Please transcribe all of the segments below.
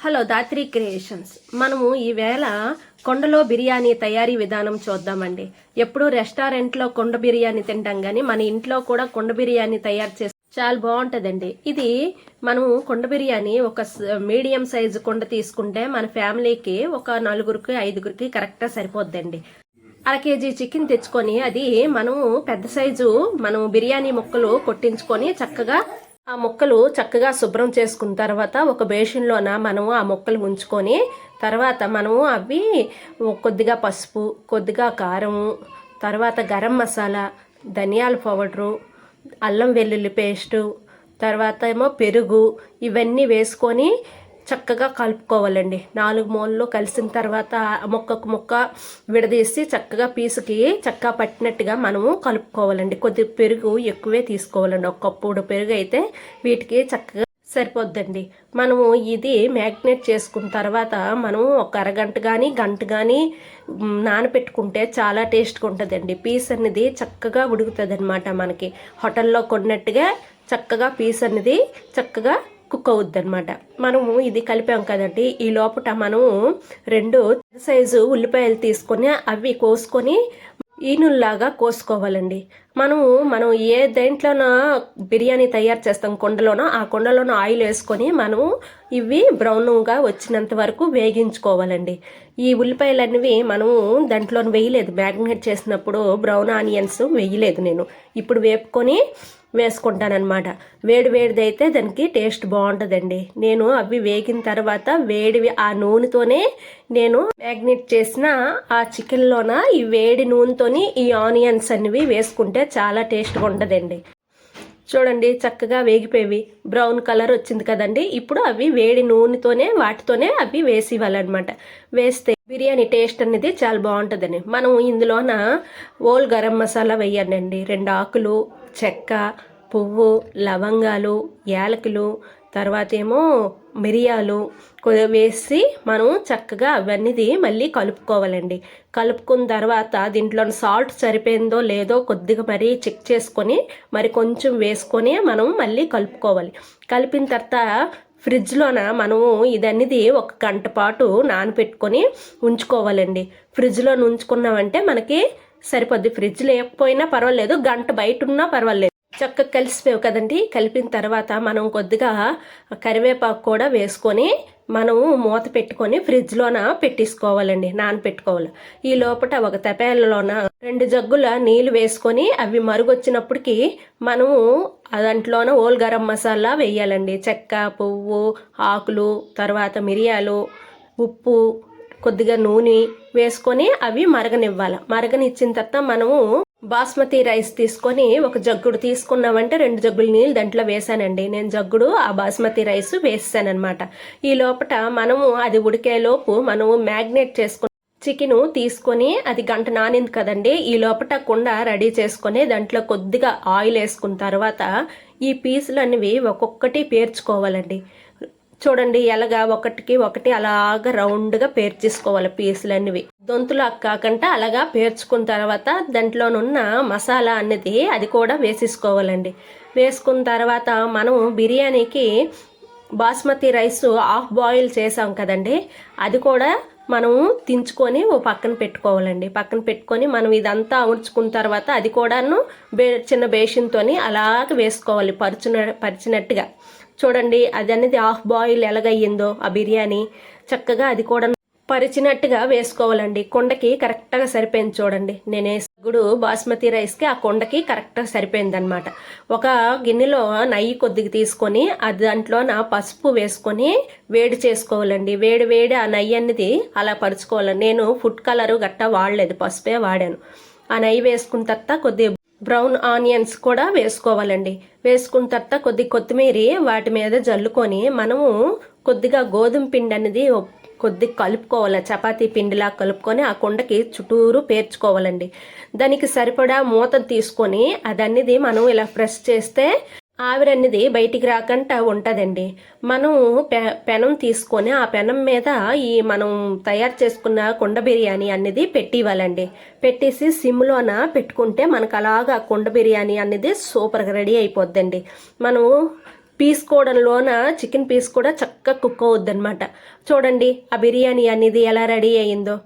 Hello Dhatri creations మనము ఈవేళ కొండలో బిర్యానీ తయారీ విధానం చూద్దామండి. ఎప్పుడు రెస్టారెంట్లో కొండ బిర్యానీ తింటాం కానీ మన ఇంట్లో కూడా కొండ బిర్యానీ తయారు చేసి చాలా బాగుంటుందండి. ఇది మనము కొండ బిర్యానీ ఒక స- మీడియం సైజు కొండ తీసుకుంటే మన ఫ్యామిలీకి ఒక నలుగురికి ఐదుగురికి కరెక్ట్గా సరిపోద్దండి. అర కేజీ చికెన్ తెచ్చుకొని అది మనము పెద్ద సైజు మనం బిర్యానీ ముక్కలు కొట్టించుకొని చక్కగా ఆ మొక్కలు చక్కగా శుభ్రం చేసుకున్న తర్వాత ఒక బేషన్లోన మనము ఆ మొక్కలు ఉంచుకొని తర్వాత మనము అవి కొద్దిగా పసుపు కొద్దిగా కారము తర్వాత గరం మసాలా ధనియాల పౌడరు అల్లం వెల్లుల్లి పేస్టు తర్వాత ఏమో పెరుగు ఇవన్నీ వేసుకొని చక్కగా కలుపుకోవాలండి. నాలుగు మూలలో కలిసిన తర్వాత మొక్కకు ముక్కకు ముక్క విడదీసి చక్కగా పీసుకి చక్కగా పట్టినట్టుగా మనము కలుపుకోవాలండి. కొద్ది పెరుగు ఎక్కువే తీసుకోవాలండి. ఒక కప్పుడు పెరుగు అయితే వీటికి చక్కగా సరిపోద్దండి. మనము ఇది మ్యాగ్నేట్ చేసుకున్న తర్వాత మనం ఒక అరగంట కానీ గంట కానీ నానపెట్టుకుంటే నానబెట్టుకుంటే చాలా టేస్ట్గా ఉంటుందండి. పీస్ అనేది చక్కగా ఉడుకుతుంది అనమాట మనకి. హోటల్లో కొన్నట్టుగా చక్కగా పీస్ అనేది చక్కగా కుక్ అవుద్దనమాట మనము ఇది కలిపాం కదండి. ఈ లోపల మనము రెండు సైజు ఉల్లిపాయలు తీసుకొని అవి కోసుకొని ఈనుల్లాగా కోసుకోవాలండి. మనము మనం ఏ దేంట్లోనో బిర్యానీ తయారు చేస్తాం కొండలోనో ఆ కొండలోనో ఆయిల్ వేసుకొని మనము ఇవి బ్రౌన్గా వచ్చినంత వరకు వేగించుకోవాలండి. ఈ ఉల్లిపాయలు అనేవి మనము దాంట్లో వేయలేదు. మ్యారినేట్ చేసినప్పుడు బ్రౌన్ ఆనియన్స్ వేయలేదు నేను. ఇప్పుడు వేపుకొని వేసుకుంటానన్నమాట. వేడి వేడిది అయితే దానికి టేస్ట్ బాగుంటుందండి. నేను అవి వేగిన తర్వాత వేడి ఆ నూనెతోనే నేను మ్యాగ్నెట్ చేసిన ఆ చికెన్లోన ఈ వేడి నూనెతోని ఈ ఆనియన్స్ అనేవి వేసుకుంటే చాలా టేస్ట్గా ఉంటుందండి. చూడండి చక్కగా వేగిపోయేవి. బ్రౌన్ కలర్ వచ్చింది కదండి. ఇప్పుడు అవి వేడి నూనెతోనే వాటితోనే అవి వేసి ఇవ్వాలన్నమాట వేస్తే బిర్యానీ టేస్ట్ అనేది చాలా బాగుంటుందని మనం ఇందులోన ఓల్ గరం మసాలా వేయాలండి రెండు ఆకులు చెక్క పువ్వు లవంగాలు యాలకులు తర్వాత ఏమో మిరియాలు వేసి మనం చక్కగా అవన్నీ మళ్ళీ కలుపుకోవాలండి. కలుపుకున్న తర్వాత దీంట్లో సాల్ట్ సరిపోయిందో లేదో కొద్దిగా మరీ చెక్ చేసుకొని మరి కొంచెం వేసుకొని మనం మళ్ళీ కలుపుకోవాలి. కలిపిన తర్వాత ఫ్రిడ్జ్లోన మనము ఇదనేది ఒక గంట పాటు నానబెట్టుకొని ఉంచుకోవాలండి. ఫ్రిడ్జ్లో ఉంచుకున్నామంటే మనకి సరిపోద్ది. ఫ్రిడ్జ్ లేకపోయినా పర్వాలేదు గంట బయట ఉన్నా పర్వాలేదు. చక్కగా కలిసిపోయావు కదండి. కలిపిన తర్వాత మనం కొద్దిగా కరివేపాకు కూడా వేసుకొని మనము మూత పెట్టుకొని ఫ్రిడ్జ్లోన పెట్టేసుకోవాలండి నానపెట్టుకోవాలి. ఈ లోపల ఒక తెపేలలోన రెండు జగ్గుల నీళ్ళు వేసుకొని అవి మరుగొచ్చినప్పటికి మనము దాంట్లోన ఓల్ గరం మసాలా వేయాలండి. చెక్క పువ్వు ఆకులు తర్వాత మిరియాలు ఉప్పు కొద్దిగా నూనె వేసుకొని అవి మరగనివ్వాలి. మరగనిచ్చిన తర్వాత మనము బాస్మతి రైస్ తీసుకొని ఒక జగ్గుడు తీసుకున్నామంటే రెండు జగ్గులు నీళ్ళు దాంట్లో వేసానండి నేను జగ్గుడు ఆ బాస్మతి రైస్ వేసానమాట ఈ లోపల మనము అది ఉడికేలోపు మనము మ్యాగ్నేట్ చేసుకుని చికెన్ తీసుకొని అది గంట నానింది కదండి. ఈ లోపల కుండ రెడీ చేసుకొని దాంట్లో కొద్దిగా ఆయిల్ వేసుకున్న తర్వాత ఈ పీసులు అనేవి ఒక్కొక్కటి పేర్చుకోవాలండి. చూడండి ఎలాగా ఒకటికి ఒకటి అలాగా రౌండ్గా పేర్చేసుకోవాలి పీసులు అనేవి దొంతులు కాకుండా అలాగా పేర్చుకున్న తర్వాత దాంట్లోనున్న మసాలా అనేది అది కూడా వేసేసుకోవాలండి. వేసుకున్న తర్వాత మనం బిర్యానీకి బాస్మతి రైస్ హాఫ్ బాయిల్ చేసాం కదండి అది కూడా మనము తించుకొని ఓ పక్కన పెట్టుకోవాలండి. పక్కన పెట్టుకొని మనం ఇదంతా అమర్చుకున్న తర్వాత అది కూడాను బే చిన్న బేషన్తోని అలాగ వేసుకోవాలి పరుచున పరిచినట్టుగా. చూడండి అది అనేది హాఫ్ బాయిల్ ఎలాగయ్యిందో ఆ బిర్యానీ. చక్కగా అది కూడా పరిచినట్టుగా వేసుకోవాలండి. కొండకి కరెక్ట్గా సరిపోయింది చూడండి. నేను వేసుగుడు బాస్మతి రైస్కి ఆ కొండకి కరెక్ట్గా సరిపోయింది అనమాట ఒక గిన్నెలో నెయ్యి కొద్దిగా తీసుకొని అది దాంట్లో నా పసుపు వేసుకొని వేడి చేసుకోవాలండి. వేడి వేడి ఆ నెయ్యి అనేది అలా పరుచుకోవాలండి నేను ఫుడ్ కలరు గట్టా వాడలేదు పసుపే వాడాను. ఆ నెయ్యి వేసుకున్న తర్వాత కొద్దిగా బ్రౌన్ ఆనియన్స్ కూడా వేసుకోవాలండి. వేసుకున్న తర్వాత కొద్ది కొత్తిమీర వాటి మీద జల్లుకొని మనము కొద్దిగా గోధుమ పిండి అనేది కొద్ది కలుపుకోవాలి. చపాతీ పిండిలా కలుపుకొని ఆ కుండకి చుట్టూరు పేర్చుకోవాలండి. దానికి సరిపడా మూత తీసుకొని అదన్నది మనం ఇలా ప్రెస్ చేస్తే ఆవిరి అనేది బయటికి రాకుండా ఉంటుందండి. మనం పె పెనం తీసుకొని ఆ పెనం మీద ఈ మనం తయారు చేసుకున్న కుండ బిర్యానీ అనేది పెట్టివ్వాలండి. పెట్టేసి సిమ్లోన పెట్టుకుంటే మనకు అలాగా కుండ బిర్యానీ అనేది సూపర్గా రెడీ అయిపోద్దండి. మనం పీసుకోవడంలోన చికెన్ పీస్ కూడా చక్కగా కుక్ అవుద్ది అనమాట చూడండి ఆ బిర్యానీ అనేది ఎలా రెడీ అయ్యిందో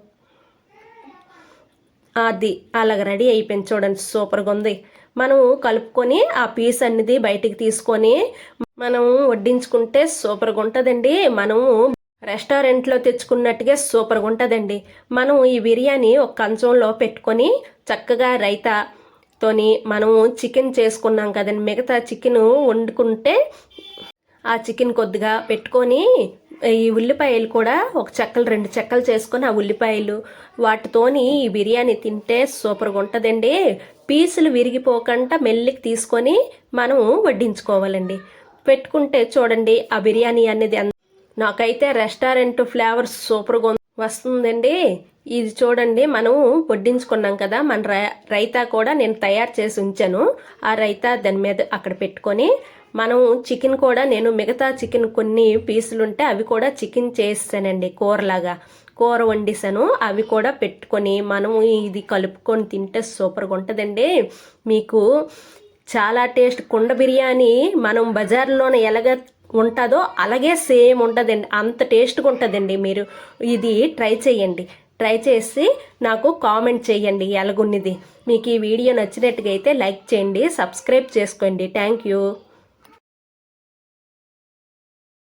అది అలాగ రెడీ అయిపోయింది చూడండి సూపర్గా ఉంది. మనం కలుపుకొని ఆ పీస్ అనేది బయటికి తీసుకొని మనము వడ్డించుకుంటే సూపర్గా ఉంటుందండి మనము రెస్టారెంట్లో తెచ్చుకున్నట్టుగా సూపర్గా ఉంటుందండి మనం ఈ బిర్యానీ ఒక కంచంలో పెట్టుకొని చక్కగా రైతాతోని మనము చికెన్ చేసుకున్నాం కదండి. మిగతా చికెన్ వండుకుంటే ఆ చికెన్ కొద్దిగా పెట్టుకొని ఈ ఉల్లిపాయలు కూడా ఒక చెక్కలు రెండు చెక్కలు చేసుకొని ఆ ఉల్లిపాయలు వాటితోని ఈ బిర్యానీ తింటే సూపర్గా ఉంటుందండి. పీసులు విరిగిపోకుండా మెల్లికి తీసుకొని మనం వడ్డించుకోవాలండి. పెట్టుకుంటే చూడండి ఆ బిర్యానీ అనేది నాకైతే రెస్టారెంట్ ఫ్లేవర్ సూపర్గా వస్తుందండి. ఇది చూడండి మనం వడ్డించుకున్నాం కదా మన రై- రైతా కూడా నేను తయారు చేసి ఉంచాను. ఆ రైతా దాని మీద అక్కడ పెట్టుకొని మనం చికెన్ కూడా నేను మిగతా చికెన్ కొన్ని పీసులు ఉంటే అవి కూడా చికెన్ చేసానండి కూరలాగా. కూర వండిసాను అవి కూడా పెట్టుకొని మనం ఇది కలుపుకొని తింటే సూపర్గా ఉంటుందండి. మీకు చాలా టేస్ట్ కుండ బిర్యానీ మనం బజార్లోనే ఎలాగ ఉంటుందో అలాగే సేమ్ ఉంటుందండి అంత టేస్ట్గా ఉంటుందండి. మీరు ఇది ట్రై చేయండి. ట్రై చేసి నాకు కామెంట్ చేయండి ఎలాగున్నది. మీకు ఈ వీడియో నచ్చినట్టుగా అయితే లైక్ చేయండి సబ్స్క్రైబ్ చేసుకోండి. Thank you.